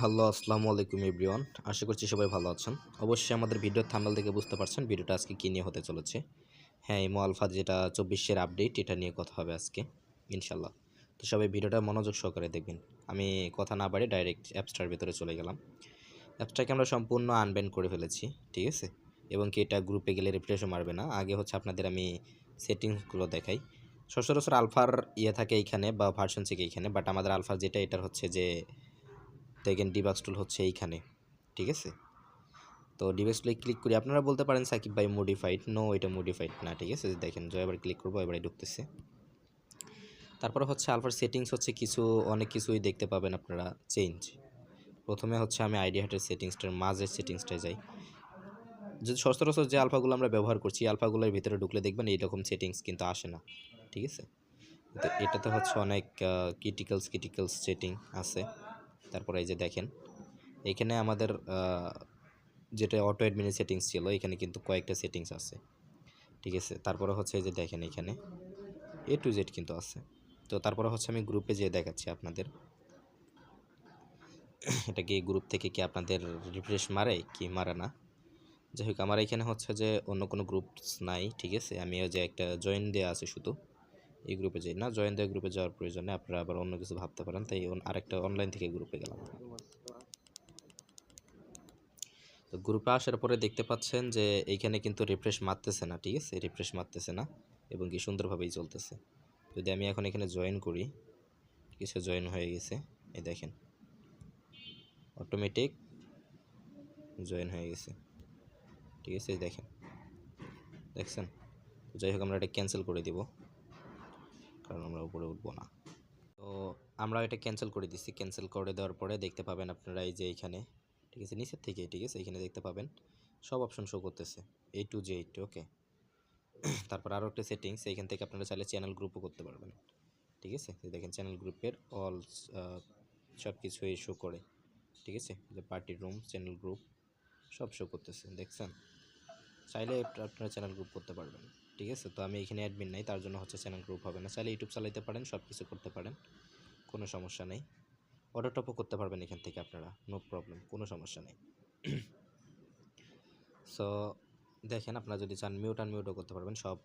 Hello, আসসালামু আলাইকুম everyone. আশা করছি সবাই ভালো আছেন। অবশ্যই আমাদের ভিডিওর থাম্বেল থেকে বুঝতে পারছেন ভিডিওটা আজকে কী নিয়ে হতে চলেছে। হ্যাঁ ইমো আলফা যেটা চব্বিশের আপডেট এটা নিয়ে কথা হবে আজকে ইনশাল্লাহ তো সবাই ভিডিওটা মনোযোগ সহকারে দেখবেন। আমি কথা না বাড়ি ডাইরেক্ট অ্যাপসটার ভিতরে চলে গেলাম। অ্যাপসটাকে আমরা সম্পূর্ণ আনব্যান করে ফেলেছি, ঠিক আছে? এবং কি এটা গ্রুপে গেলে রিফ্রেশও মারবে না। আগে হচ্ছে আপনাদের আমি সেটিংসগুলো দেখাই। সচরাচর আলফার ইয়ে থাকে এইখানে বা ভার্সন থেকে এইখানে বাট আমাদের আলফার যেটা, এটার হচ্ছে যে দেখেন ডিবাক্স টুল হচ্ছে এইখানে, ঠিক আছে? তো ডিভাইস টুলে ক্লিক করি, আপনারা বলতে পারেন সাকিব ভাই মডিফাইড নো এটা মডিফাইড না, ঠিক আছে? দেখেন জয় এবার ক্লিক করব, এবারে ঢুকতেছে। তারপরে হচ্ছে আলফার সেটিংস হচ্ছে কিছু, অনেক কিছুই দেখতে পাবেন আপনারা চেঞ্জ প্রথমে হচ্ছে আমি আইডি হার্টের সেটিংসটার মাঝের সেটিংসটায় যাই। যদি সচরাচর যে আলফাগুলো আমরা ব্যবহার করছি আলফাগুলোর ভিতরে ঢুকলে দেখবেন এইরকম সেটিংস কিন্তু আসে না, ঠিক আছে? তো এটাতে হচ্ছে অনেক ক্রিটিক্যালস ক্রিটিক্যালস সেটিং আছে। তারপরে এই যে দেখেন, এখানে আমাদের যেটা অটো অ্যাডমিনের সেটিংস ছিল, এখানে কিন্তু কয়েকটা সেটিংস আছে। ঠিক আছে? তারপরে হচ্ছে এই যে দেখেন এখানে এ টু জেড কিন্তু আছে। তো তারপরে হচ্ছে আমি গ্রুপে যেয়ে দেখাচ্ছি আপনাদের। এটা কি গ্রুপ থেকে কি আপনাদের রিফ্রেশ মারে কি মারে না? যাই হোক, আমার এখানে হচ্ছে যে অন্য কোনো গ্রুপস নাই, ঠিক আছে? আমি ওই যে একটা জয়েন দেওয়া আছে শুধু। এই গ্রুপে যাই। না জয়েন দেওয়া গ্রুপে যাওয়ার প্রয়োজন নেই। আপনারা আবার অন্য কিছু ভাবতে পারেন, তাই আরেকটা অনলাইন থেকে গ্রুপে গেলাম। তো গ্রুপে আসার পরে দেখতে পাচ্ছেন যে, এইখানে কিন্তু রিফ্রেশ মারতেছে না, ঠিক আছে? রিফ্রেশ মারতেছে না এবং কি সুন্দরভাবেই চলতেছে। যদি আমি এখন এখানে জয়েন করি কিছু জয়েন হয়ে গেছে। এই দেখেন। অটোমেটিক জয়েন হয়ে গেছে। ঠিক আছে? দেখেন। দেখছেন? যাই হোক, আমরা এটা ক্যান্সেল করে দিব। কারণ আমরা উপরে উঠবো না। তো আমরা এটা ক্যান্সেল করে দিচ্ছি ক্যান্সেল করে দেওয়ার পরে দেখতে পাবেন আপনারা এই যে এইখানে। ঠিক আছে, নিচের থেকে, ঠিক আছে এখানে দেখতে পাবেন। সব অপশন শো করতেছে। এই টু জে এইট ওকে তারপর আরও একটা সেটিংস এইখান থেকে আপনারা চাইলে চ্যানেল গ্রুপও করতে পারবেন। ঠিক আছে, এই দেখেন চ্যানেল গ্রুপের অল সব কিছুই শো করে। ঠিক আছে যে পার্টি রুম চ্যানেল গ্রুপ সব শো করতেছে, দেখছেন? চাইলে আপনারা চ্যানেল গ্রুপ করতে পারবেন, ঠিক আছে? তো আমি এখানে অ্যাডমিন নাই, তার জন্য হচ্ছে চ্যানেল গ্রুপ হবে না। চাইলে ইউটিউব চালাতে পারেন সব কিছু করতে পারেন, কোনো সমস্যা নেই। অটো টপও করতে পারবেন এখান থেকে আপনারা নো প্রবলেম কোনো সমস্যা নেই। সো দেখেন আপনারা যদি চান মিউট আনমিউটও করতে পারবেন, সব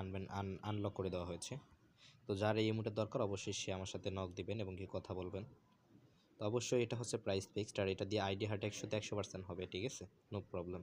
আনবেন আন আনলক করে দেওয়া হয়েছে। তো যার এই ইমোটের দরকার, অবশ্যই সে আমার সাথে নক দিবেন এবং কি কথা বলবেন। তো অবশ্যই এটা হচ্ছে প্রাইস ফিক্সড আর এটা দিয়ে আইডি হার্ট একশোতে একশো পার্সেন্ট হবে, ঠিক আছে? No problem